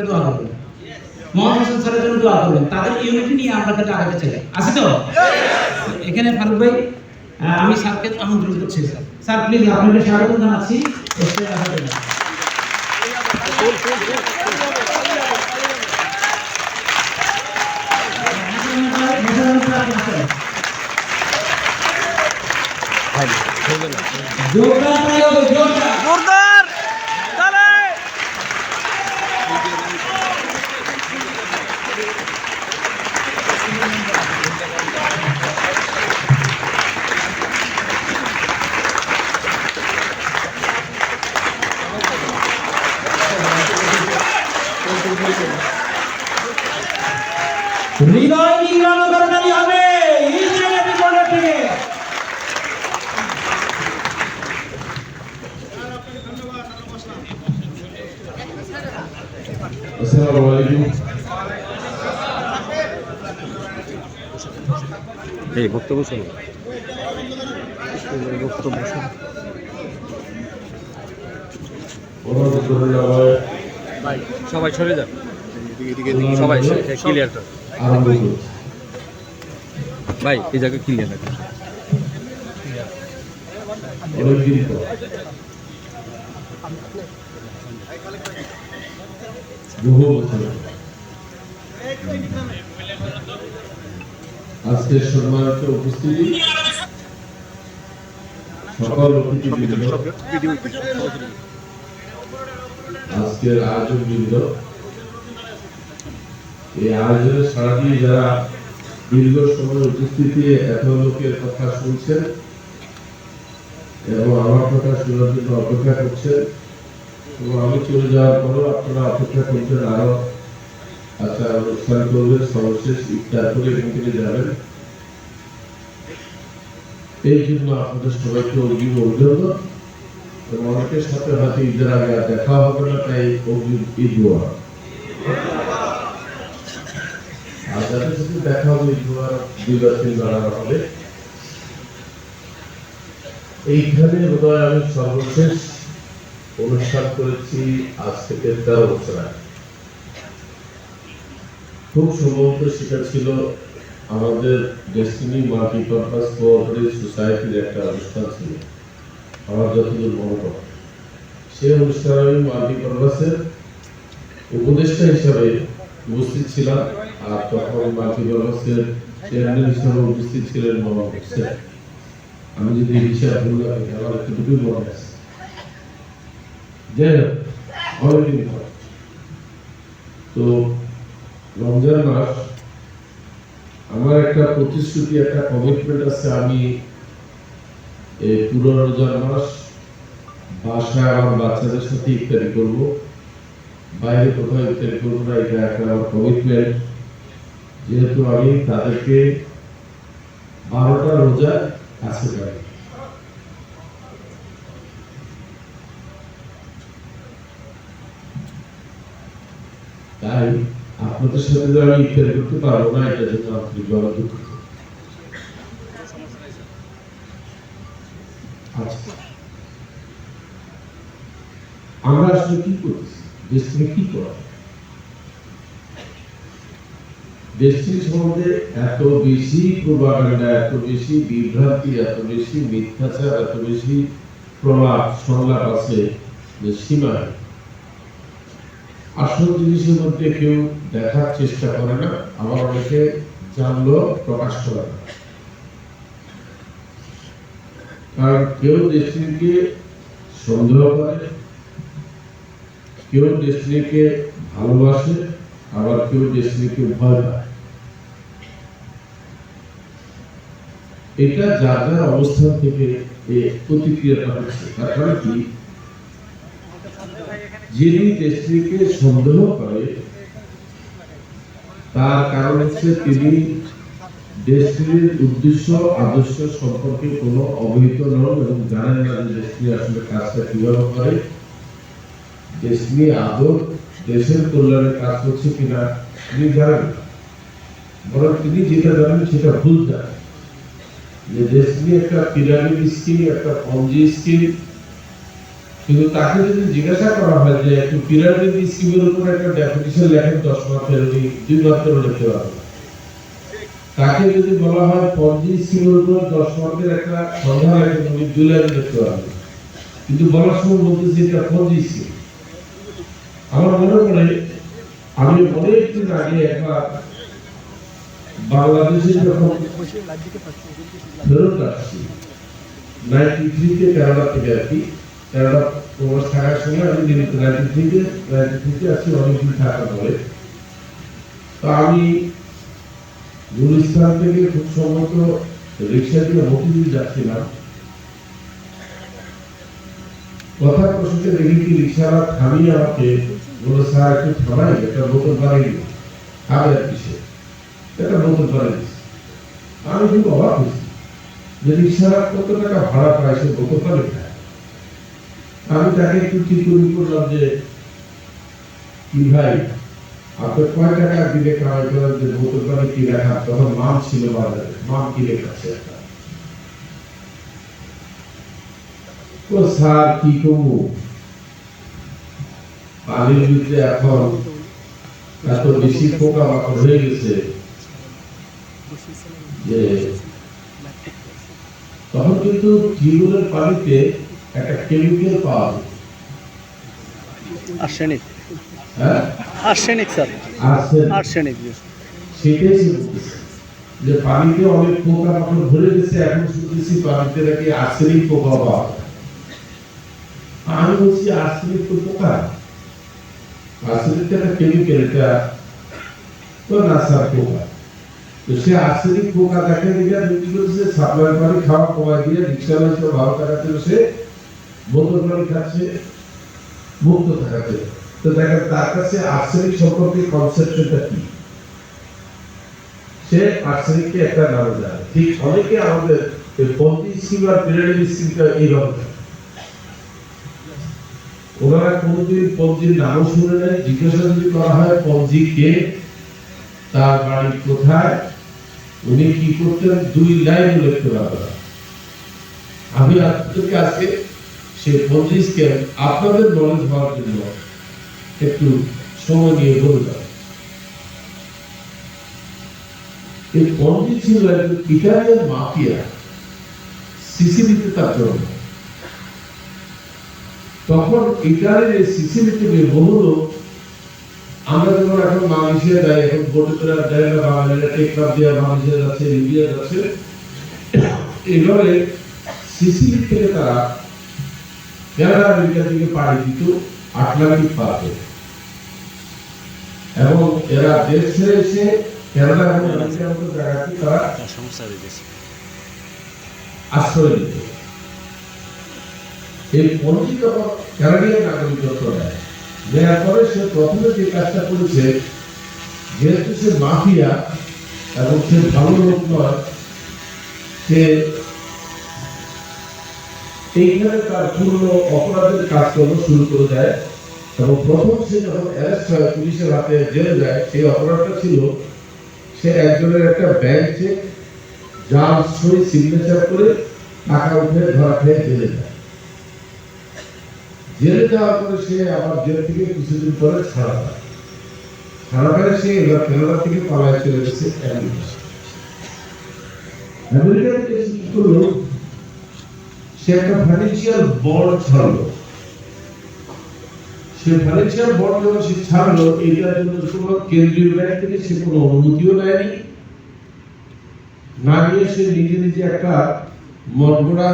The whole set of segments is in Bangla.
দোয়া করবেন জন্য তাদের ইউনিটি নিয়ে আমরা কিন্তু আগাতে চাই আছে তো এখানে ফারুক ভাই আমি স্যারকে আমন্ত্রণ করছি, স্যার। স্যার প্লিজ আপনাকে স্বাগত জানাচ্ছি। এই বক্তব্য শুনুন। বক্তব্য সবাই সরে যান। সবাই ক্লিয়ার কর। ভাই এই জায়গায় ক্লিয়ার রাখুন বহু বছর। আজকের সম্মানিত উপস্থিতি। সকল আজকের আয়োজন বৃন্দ এই আয়োজনে সারা দিয়ে যারা দীর্ঘ সময় উপস্থিতি এত লোকের কথা শুনছেন এবং আমার কথা শোনার জন্য অপেক্ষা করছেন, এবং আমি চলে যাওয়ার পরও আপনারা অপেক্ষা করছেন আরও আচ্ছা অনুষ্ঠান করবে সর্বশেষ ইফতার করে এখান থেকে যাবেন। এই জন্য আপনাদের সবাইকে অগ্রিম অভিনন্দন এবং অনেকের সাথে হয়তো ঈদের আগে আর দেখা হবে না, তাই অগ্রিম ঈদ আর যাদের সাথে দেখা হবে, ঈদ দোয়া দুইবার, তিনবার আনা হবে। এইখানে বোধহয় আমি সর্বশেষ অনুষ্ঠান করেছি আজ থেকে তেরো বছর আগে। খুব সম্ভবত সেটা ছিল। আমাদের ডেস্টিনি মাল্টিপারপাস কোঅপারেটিভ সোসাইটির একটা অনুষ্ঠান ছিল। আমার যতদূর মনে পড়ে। সেই অনুষ্ঠানে আমি মাল্টিপারপাসের উপদেষ্টা হিসাবে উপস্থিত ছিলাম আর তখন মাল্টিপারপাসের চেয়ারম্যান হিসাবে উপস্থিত ছিলেন মোহাম্মদ হোসেন। আমি যদি হিসাব ভুল রাখি আমার এতটুকুই মনে আছে। যাই হোক তো রমজান মাস, আমার একটা প্রতিশ্রুতি, একটা কমিটমেন্ট আছে আমি এই পুরো রমজান মাস বাসায় আমার বাচ্চাদের সাথে ইফতারি করব। বাইরে কোথাও ইফতারি করব না, এটা একটা আমার কমিটমেন্ট যেহেতু আমি তাদেরকে বারোটা রোজা কাছে পাই তাই আপনাদের সাথে যে আমি ইফতারি করতে পারব না এটা জন্য আন্তরিকভাবে দুঃখিত আচ্ছা আমরা আসলে কি করতেছি দেশ থেকে কি করা? দেশটির সম্বন্ধে এত বেশি প্রবাগান্ডা এত বেশি বিভ্রান্তি, এত বেশি মিথ্যাচার, এত বেশি প্রলাপ সংলাপ আছে যে সীমা। আসল জিনিসের মধ্যে কেউ দেখার চেষ্টা করে না, আবার অনেকে জানলো প্রকাশ করে না। কারণ কেউ দেশটিকে সন্দেহ করে, কেউ ডেস্টিনিকে ভালোবাসে, আবার কেউ ডেস্টিনিকে ভয় পায়। এটা যার যার অবস্থান থেকে এই প্রতিক্রিয়াটা হচ্ছে। তার কারণ কি? যিনি ডেস্টিনিকে সন্দেহ করে, তার কারণ হচ্ছে তিনি ডেস্টিনির উদ্দেশ্য, আদর্শ সম্পর্কে কোনো অবহিত নন এবং জানেন না যে ডেস্টিনি আসলে কাজটা কীভাবে করে। ডেস্টিনি আদৌ দেশের কল্যাণে কাজ করছে কিনা তিনি জানেন বরং তিনি যেটা জানেন সেটা ভুল জানেন। যে ডেস্টিনি একটা পিরামিড স্কিম একটা পঞ্জি স্কিম কিন্তু তাকে যদি জিজ্ঞাসা করা হয় যে একটু পিরামিড স্কিমের উপর একটা ডেফিনিশন লেখেন, দশ উনি দুই মাসের লিখতে পারবেন তাকে যদি বলা হয় পঞ্জি স্কিমের উপর দশ মাসের একটা সন্ধান লেখেন, উনি দুই লাইন লিখতে পারবেন। কিন্তু বলার সময় বলতেছি এটা পঞ্জি স্কিম আমার মনে পড়ে, আমি অনেকদিন আগে একবার বাংলাদেশে যখন ফেরত আসছি, নাইনটি থ্রিতে কেরালা থেকে আর কি কেরালা প্রবাস থাকার সময় আমি অনেকদিন থাকার পরে। আমি গুলিস্তান থেকে খুব সম্ভবত রিক্সা দিয়ে যাচ্ছিলাম। কথা প্রসঙ্গে দেখি কি রিক্সাওয়ালা থামিয়ে আমাকে বলে স্যার, একটু থামাই, একটা বোতল বানিয়ে দিন। খাবে আর একটা বানিয়ে দিচ্ছে আমি খুব অবাক হয়েছি যে রিক্সাওয়ালা কত টাকা ভাড়া পায় সে বোতল পানি খায়। আমি তাকে একটু করে করলাম যে, কি ভাই আপনি কয় টাকা দিলে কামাই করেন যে বোতল পানি কিনে খান তখন মাম ছিল বাজারে। মাম কিনে খাচ্ছে একটা? ও স্যার, কি করব? পানির ভিতরে এখন এত বেশি পোকা মাকড় হয়ে গেছে যে, তখন কিন্তু টিউবওয়েলের পানিতে একটা কেমিক্যাল পাওয়া যায়। আর্সেনিক। হ্যাঁ? Arsenic sir. আর্সেন আর্সেনিক সেটাই যে পানিতে অনেক পোকা মাকড় ভরে গেছে এখন শুনতেছি পানিতে নাকি আর্সেনিক পোকা পাওয়া। আমি বলছি আর্সেনিক তো পোকা। আর্সেনিক তো একটা কেমিক্যাল এটা তো না স্যার পোকা। তো সে আর্সেনিক পোকা দেখে দেখে বিক্রি করেছে সাপ্লাই পানি খাওয়া কমায় দিয়ে রিক্সা ভালো টাকাতে সে। পানি খাচ্ছে মুক্ত থাকাতে তো দেখেন, তার কাছে আর্সেনিক সম্পর্কে কনসেপ্টটা কি? সে আর্সেনিককে একটা নাম জানে। ঠিক অনেকে আমাদের পন্থী স্কিম আর পিরামিড স্কিমটা থাকে। ওনারা কোনোদিন পঞ্জির নামও শুনে নেয়, জিজ্ঞাসা যদি করা হয়, পঞ্জি কে, তার বাড়ি কোথায়, উনি কি করতেন? দুই লাইন উল্লেখ করা আমি আপনাদেরকে আজকে সেই স্কিম আপনাদের নলেজ হওয়ার জন্য একটু সময় নিয়ে বললাম এই ছিল একজন ইটালিয়ান মাফিয়া, সিসিলিতে তার জন্ম। তখন ইটালির এই সিসিলিতে বহু আমরা যখন এখন যাই এখন যাই না, বাঙালিরা টেকনাফ দিয়ে মালয়েশিয়া যাচ্ছে যাচ্ছে। এইভাবে সিসিলি থেকে তারা কেনাডা আমেরিকা থেকে পাড়ি দিত আটলান্টিক পাতে এবং এরা দেশ ছেড়ে এসে কেনাডা এবং মতো তারা আশ্রয় এই যখন নাগরিকত্ব নেয় নেওয়ার পরে সে প্রথমে যে কাজটা করেছে। যেহেতু সে মাফিয়া এবং সে ভালো লোক নয়, সে এইখানে তার পূর্ণ অপরাধের কাজকর্ম শুরু করে দেয় এবং প্রথম সে যখন অ্যারেস্ট হয়, পুলিশের হাতে জেলে যায়, সেই অপরাধটা ছিল সে একজনের একটা ব্যাংক চেক যার সই সিগনেচার করে টাকা উঠে ধরা খেয়ে জেলে যায়। জেলে যাওয়ার পরে সে আবার জেল থেকে কিছুদিন পরে ছাড়া পায়। ছাড়া পায় সে এবার কেরালা থেকে পালায় চলে গেছে। আমেরিকা আমেরিকা থেকে করল? সে একটা ফাইন্যান্সিয়াল বন্ড ছাড়লো। সে ফাইন্যান্সিয়াল বন্ড যখন সে ছাড়লো, এটার জন্য কোনো কেন্দ্রীয় ব্যাংক থেকে সে কোনো অনুমতিও নেয়নি। না নিয়ে সে নিজে নিজে একটা মনগড়া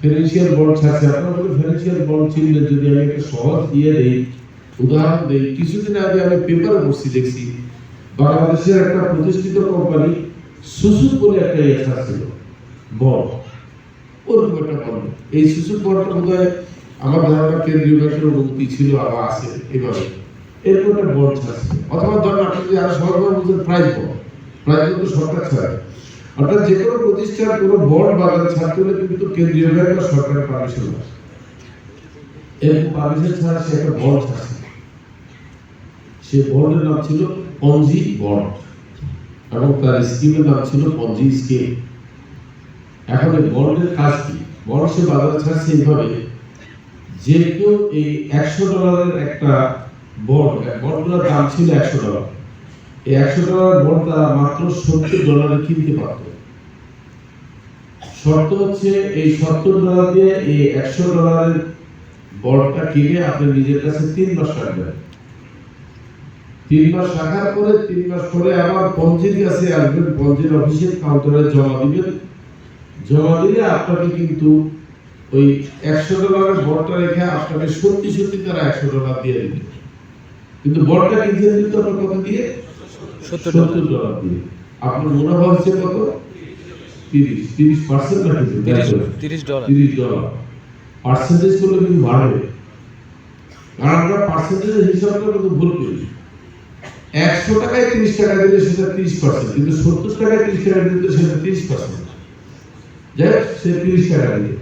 ফিনান্সিয়াল বন্ড ছাড়ছে। আপনারা ফিনান্সিয়াল বন্ড চিনলে যদি আমি একটা সহজ দিয়ে দেই, উদাহরণ দেই, কিছুদিন আগে আমি পেপারে পড়ছি, দেখছি। বাংলাদেশের একটা প্রতিষ্ঠিত কোম্পানি সুসুক বলে একটা ইয়ে ছাড়ছিল বন্ড ওরকম একটা বন্ড এই সুসুক বন্ডটা বোধ হয় আমার ধারণা কেন্দ্রীয় ব্যাংকের অনুমতি ছিল আবার আছে এভাবে। এরকম একটা বন্ড ছাড়ছে অথবা ধরেন আপনি যদি আরও সরকার বলছেন প্রাইজ বন্ড প্রাইজ বন্ড তো সরকার ছাড়ে। অর্থাৎ যে কোনো প্রতিষ্ঠান, কোনো বন্ড বাজারে ছাড়তে হলে কিন্তু কেন্দ্রীয় ব্যাংক বা সরকারের পারমিশন লাগে এরকম পারমিশন ছাড়া সে একটা বন্ড ছাড়ছে সে বন্ডের নাম ছিল পঞ্জি বন্ড এবং তার স্কিমের নাম ছিল পঞ্জি স্কিম। এখন বন্ডের কাজ কি? বন্ড সে বাজারে ছাড়ছে এইভাবে যে কেউ এই একশো ডলারের একটা বন্ড বন্ডগুলোর দাম ছিল একশো ডলার। এই একশো ডলার বন্ড তারা মাত্র সত্তর ডলারে কিনতে পারত। শর্ত হচ্ছে এই সত্তর ডলার দিয়ে এই একশো ডলারের বন্ডটা কিনে আপনি নিজের কাছে তিন মাস রাখবেন তিন মাস রাখার পরে তিন মাস পরে আবার পঞ্জির কাছে আসবেন, পঞ্জির অফিসের কাউন্টারে জমা দিবেন। জমা দিলে আপনাকে কিন্তু ওই একশো ডলারের বড়টা রেখে আপনাকে সত্যি সত্যি তারা একশো ডলার দিয়ে দিবে। কিন্তু বড়টা কিনতে দিতে আপনার কত দিয়ে? সত্তর ডলার। দিয়ে। আপনার মুনাফা হচ্ছে কত? তিরিশ। তিরিশ পার্সেন্ট না কিন্তু? তিরিশ তিরিশ ডলার। তিরিশ ডলার। পার্সেন্টেজ করলে কিন্তু বাড়বে। কারণ আমরা পার্সেন্টেজের হিসাবটা কিন্তু ভুল করি। একশো টাকায় তিরিশ টাকা দিলে সেটা তিরিশ পার্সেন্ট কিন্তু সত্তর টাকায় তিরিশ টাকা দিলে সেটা তিরিশ পার্সেন্ট যাই সে তিরিশ দিয়ে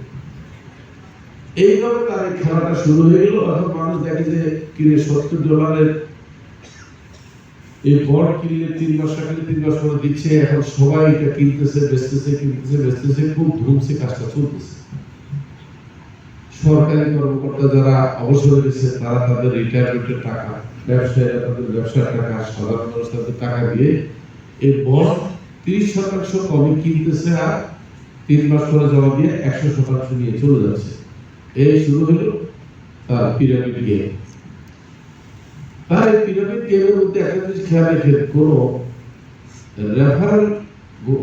এইভাবে তার খেলাটা শুরু হয়ে গেল। এখন মানুষ দেখে যে কিনে সত্তর ডলারের এই বট কিনলে তিন মাস রাখলে তিন মাস পরে দিচ্ছে। এখন সবাই এটা কিনতেছে, বেচতেছে কিনতেছে, বেচতেছে, খুব ধুমসে কাজটা চলতেছে। সরকারি কর্মকর্তা যারা অবসরে গেছে তারা তাদের রিটায়ারমেন্টের টাকা, ব্যবসায়ীরা তাদের ব্যবসার টাকা, সাধারণ মানুষ তাদের টাকা দিয়ে এই বন্ড তিরিশ শতাংশ কমে কিনতেছে আর তিন মাস পরে জমা দিয়ে একশো শতাংশ নিয়ে চলে যাচ্ছে। এই শুরু হলো তার পিরামিড গেম তার এই পিরামিড গেমের মধ্যে একটা জিনিস খেয়াল রেখে কোনো রেফারেল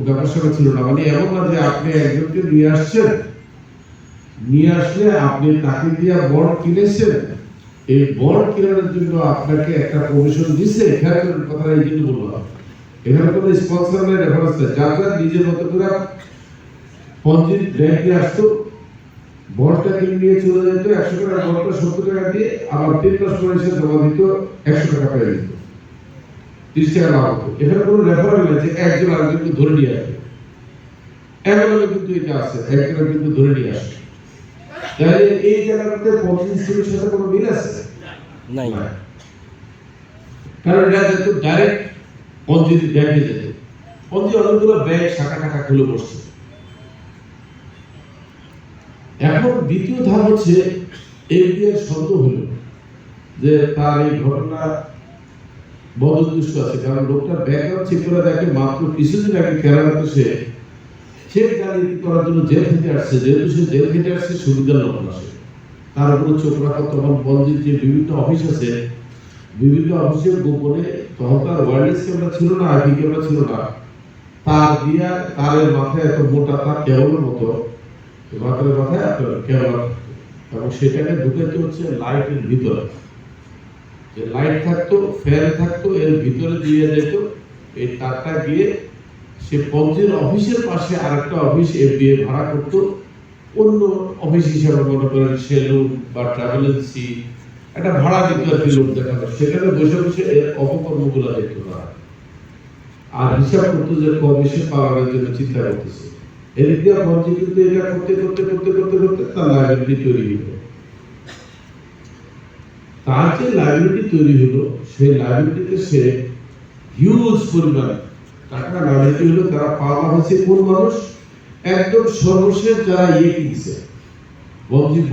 ব্যবসাটা ছিল না। মানে এমন না যে আপনি একজনকে নিয়ে আসছেন, নিয়ে আসলে আপনি তাকে দিয়ে বন্ড কিনেছেন। এই বন্ড কেনার জন্য আপনাকে একটা কমিশন দিছে, এখানে কথা এই জন্য বললাম। এখানে কোনো স্পন্সর নেই রেফারেন্স নেই। যার যার নিজের মতো করে পঞ্জিত ব্যাংকে আসতো বন্ডটা কিনে নিয়ে চলে যেত একশো টাকা সত্তর টাকা দিয়ে আবার তিন মাস পরে এসে জমা দিত একশো টাকা পেয়ে দিত তিরিশ টাকা লাভ হতো। এখানে কোনো রেফারেল নেই যে একজন আরেকজনকে ধরে নিয়ে আসবে কিন্তু এটা আছে একজনের কিন্তু ধরে নিয়ে আসবে তাহলে এই জায়গাটাতে স্কুলের সাথে কোনো মিল আছে? নাই। কারণ এটা যেত ডাইরেক্ট পঞ্চায়েত ব্যাংকে যেত পঞ্চায়েত অনেকগুলো ব্যাংক শাখা টাকা খুলে বসছে। এখন দ্বিতীয় ধাপ হচ্ছে এফবিআই সন্দেহ হলো যে তার এই ঘটনা বদদৃশ্য আছে। কারণ লোকটা ব্যাকগ্রাউন্ড চেক করে দেখে মাত্র কিছুদিন আগে কেরালাতে সে চেক জালিয়াতি করার জন্য জেল খেটে আসছে। যেহেতু সে জেল খেটে আসছে, সুবিধার লোক না সে। তার উপরে চোখ রাখা তখন পঞ্জিত যে বিভিন্ন অফিস আছে, বিভিন্ন অফিসের গোপনে তখন তার ওয়ারলেস ক্যামেরা ছিল না আইপি ক্যামেরা ছিল না। তার দিয়া তারের মাথায় এত মোটা, তার কেবলের মতো মাথার মাথায় আপনার ক্যামেরা এবং সেটাকে ঢুকাতে হচ্ছে লাইটের ভিতরে। যে লাইট থাকতো ফ্যান থাকতো, এর ভিতরে দিয়ে যেত, এই তারটা গিয়ে সে পঞ্চের অফিসের পাশে আরেকটা অফিস এফবিএ ভাড়া করতো। অন্য অফিস হিসাবে মনে করেন সেলুন বা ট্রাভেল এজেন্সি একটা ভাড়া দিত আর কি লোক দেখানো সেখানে বসে বসে এর অপকর্মগুলো দেখতো তারা। আর হিসাব করতো যে কমিশন পাওয়ার জন্য চিন্তা করতেছে। এদিক কিন্তু এটা করতে করতে করতে করতে করতে তার লাইব্রেরি তৈরি হলো। তার যে লাইব্রেরি তৈরি হলো, সেই লাইব্রেরিতে সে হিউজ টাকা হলো তারা পাওয়া হয়েছে কোন মানুষ, একদম সর্বশেষ যারা ইয়ে কিনছে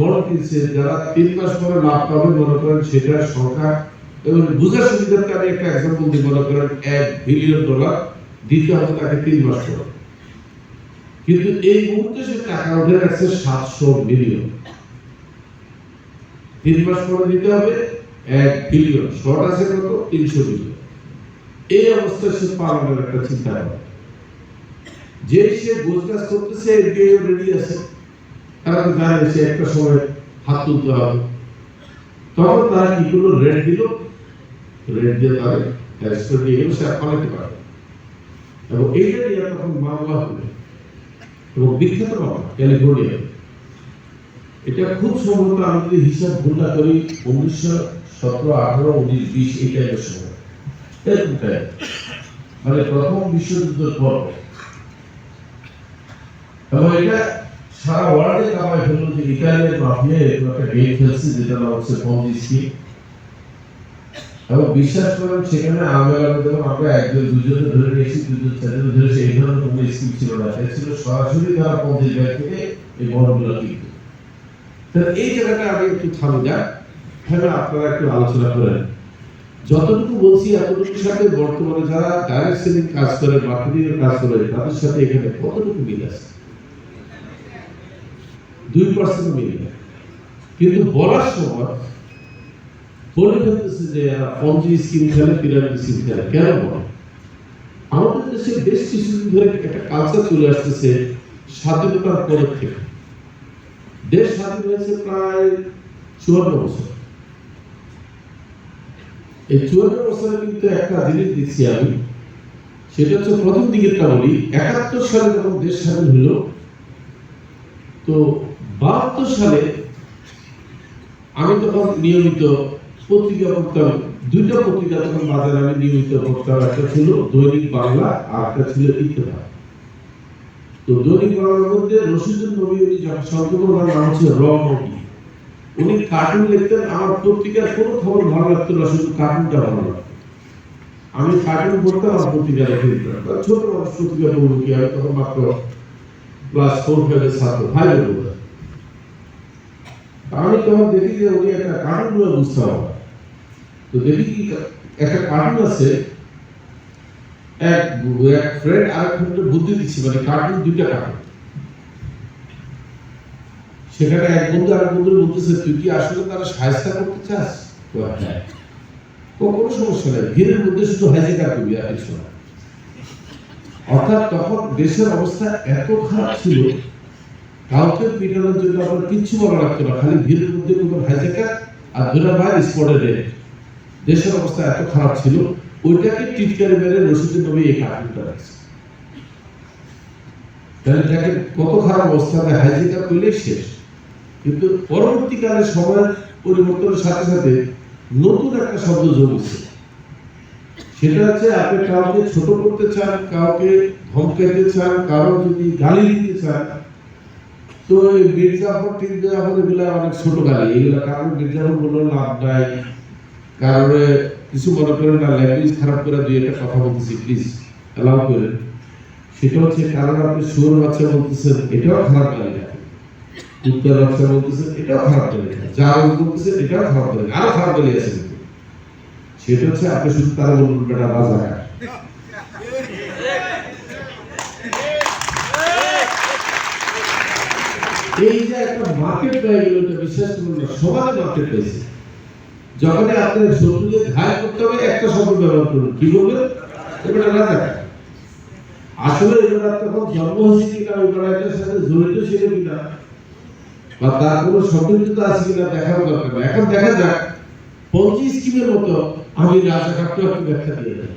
বড় কিনছে, যারা তিন মাস পরে লাভ পাবে মনে করেন সেটার সংখ্যা এবং বুঝার আমি একটা এক্সাম্পল দিই মনে করেন এক বিলিয়ন ডলার দিতে হবে তাকে তিন মাস পরে। কিন্তু এই মুহূর্তে সে টাকা উঠে রাখছে সাতশো মিলিয়ন তিন মাস পরে দিতে হবে এক বিলিয়ন শর্ট আছে কত? তিনশো মিলিয়ন এই অবস্থায় সে পালনের একটা চিন্তা করে। যে সে গোজগাছ করতেছে এদিকে রেডি আছে। তারা তো জানে সে একটা সময় হাত তুলতে হবে। তখন তারা কি করল? রেড দিল। রেড দিয়ে তাদের অ্যারেস্ট করে নিয়ে গেল সে পালাতে পারে এবং এইটা নিয়ে তখন মামলা হলো এবং বিখ্যাত মামলা ক্যালিফোর্নিয়া এটা খুব সম্ভবত আমি যদি হিসাব ভুল না করি উনিশশো সতেরো, আঠারো, উনিশ, বিশ, এই টাইমের সময়। মানে প্রথম বিশ্বযুদ্ধের পর। এবং এটা সারা ওয়ার্ল্ডে কামাই ফেলল যে ইতালিয়ান মাফিয়া একটা গেম খেলছে যেটা হচ্ছে পঞ্জি স্কিম এবং বিশ্বাস করেন, সেখানে আমি আমরা একজন দুজনে ধরে নিয়েছি, দুজন চারজন ধরনের কোনো স্কিম ছিল না। এটা ছিল সরাসরি তারা পঞ্জি ব্যাংক থেকে এই বন্ডগুলো কিনতো। এই জায়গাটা আমি একটু থামি হ্যাঁ আপনারা একটু আলোচনা করেন। যতটুকু বলছি, এতটুকুর সাথে বর্তমানে যারা ডাইরেক্ট সেলিং কাজ করে মার্কেটিং কাজ করে, তাদের সাথে এখানে কতটুকু মিল আছে? দুই পার্সেন্ট মিল কিন্তু বলার সময় বলে ফেলতেছে যে পঞ্জি স্কিম খেলে পিরামিড স্কিম খেলে কেন বলে? আমাদের দেশে বেশ কিছুদিন ধরে একটা কালচার চলে আসতেছে স্বাধীনতার পরের থেকে। দেশ স্বাধীন হয়েছে প্রায় চুয়ান্ন বছর। এই চুয়ান্ন বছরে কিন্তু একটা জিনিস দেখছি আমি, সেটা হচ্ছে প্রথম দিকেরটা বলি, একাত্তর সালে যখন দেশ স্বাধীন হলো, তো বাহাত্তর সালে আমি তখন নিয়মিত পত্রিকা দুইটা পত্রিকা তখন বাজারে আমি নিয়মিত একটা ছিল দৈনিক বাংলা আর একটা ছিল ইত্তেফাক। তো দৈনিক বাংলার মধ্যে রশিদুল নবী উনি নাম হচ্ছে উনি কার্টুন লিখতেন। আমার পত্রিকার কোনো খবর ভালো লাগতো না, শুধু কার্টুনটা ভালো লাগতো। আমি কার্টুন পড়তাম আর পত্রিকা লিখে দিতাম ছোট মানুষ পত্রিকা পড়ব কি? আমি তখন মাত্র ক্লাস ফোর ছাত্র আমি তখন দেখি যে উনি একটা কার্টুন বুঝতে হবে তো দেখি একটা কার্টুন আছে, এক এক ফ্রেন্ড আর ফ্রেন্ডের বুদ্ধি দিচ্ছে মানে কার্টুন দুইটা কার্টুন সেখানে এক বন্ধু আর বন্ধু বলতেছে, তুই কি আসলে তারা সাহায্য করতে চাস? হ্যাঁ। কোনো সমস্যা নেই। ভিড়ের মধ্যে শুধু হাইজেকার করবি আর কিছু না। অর্থাৎ তখন দেশের অবস্থা এত খারাপ ছিল, কাউকে পিটানোর জন্য আমার কিচ্ছু বলা লাগতো না। খালি ভিড়ের মধ্যে কোনো হাইজেকার আর দুটা বাইর স্পটে রেট দেশের অবস্থা এত খারাপ ছিল, ওইটাকে টিটকারি মেরে রশিদের নবী এই কার্টুনটা রাখছে তাহলে দেখেন কত খারাপ অবস্থা হাইজেকার করলেই শেষ। কিন্তু পরবর্তীকালে সময়ের পরিবর্তনের সাথে সাথে নতুন একটা শব্দ যোগ সেটা হচ্ছে আপনি কাউকে ছোট করতে চান, কাউকে ধমকাইতে চান, কারও যদি গালি দিতে চান, তো এই মির্জাফর ঠিক জাফর এগুলা অনেক ছোট গালি। এগুলা কারণ মির্জাফর বলল, লাভ নাই কারণে কিছু মনে করেন না, ল্যাঙ্গুয়েজ খারাপ করে দুই একটা কথা বলতেছি প্লিজ অ্যালাউ করেন। সেটা হচ্ছে, কারণ আপনি সুর বাচ্চা বলতেছেন, এটাও খারাপ না উত্তর বাচ্চা বলতেছেন, এটাও খারাপ না যার বলতেছেন, এটাও খারাপ গালি আরও খারাপ গালি আছে সেটা হচ্ছে, আপনি শুধু তারা বলবেন বেটা এই যে একটা মার্কেট এটা বিশ্বাস করুন সবাই মার্কেট পেয়েছে যখনই আপনার শত্রুকে ঘায় করতে হবে, একটা শব্দ ব্যবহার করুন। কি বলবেন না আসলে এবার তখন জন্ম হয়েছে কিনা, ওই লড়াইটার সাথে জড়িত ছিল কিনা, বা তার কোনো সম্পৃক্ততা আছে কিনা দেখার দরকার। এখন দেখা যাক, পঁচিশ কিমের মতো আমি রাজা একটু ব্যাখ্যা দিয়ে দেয়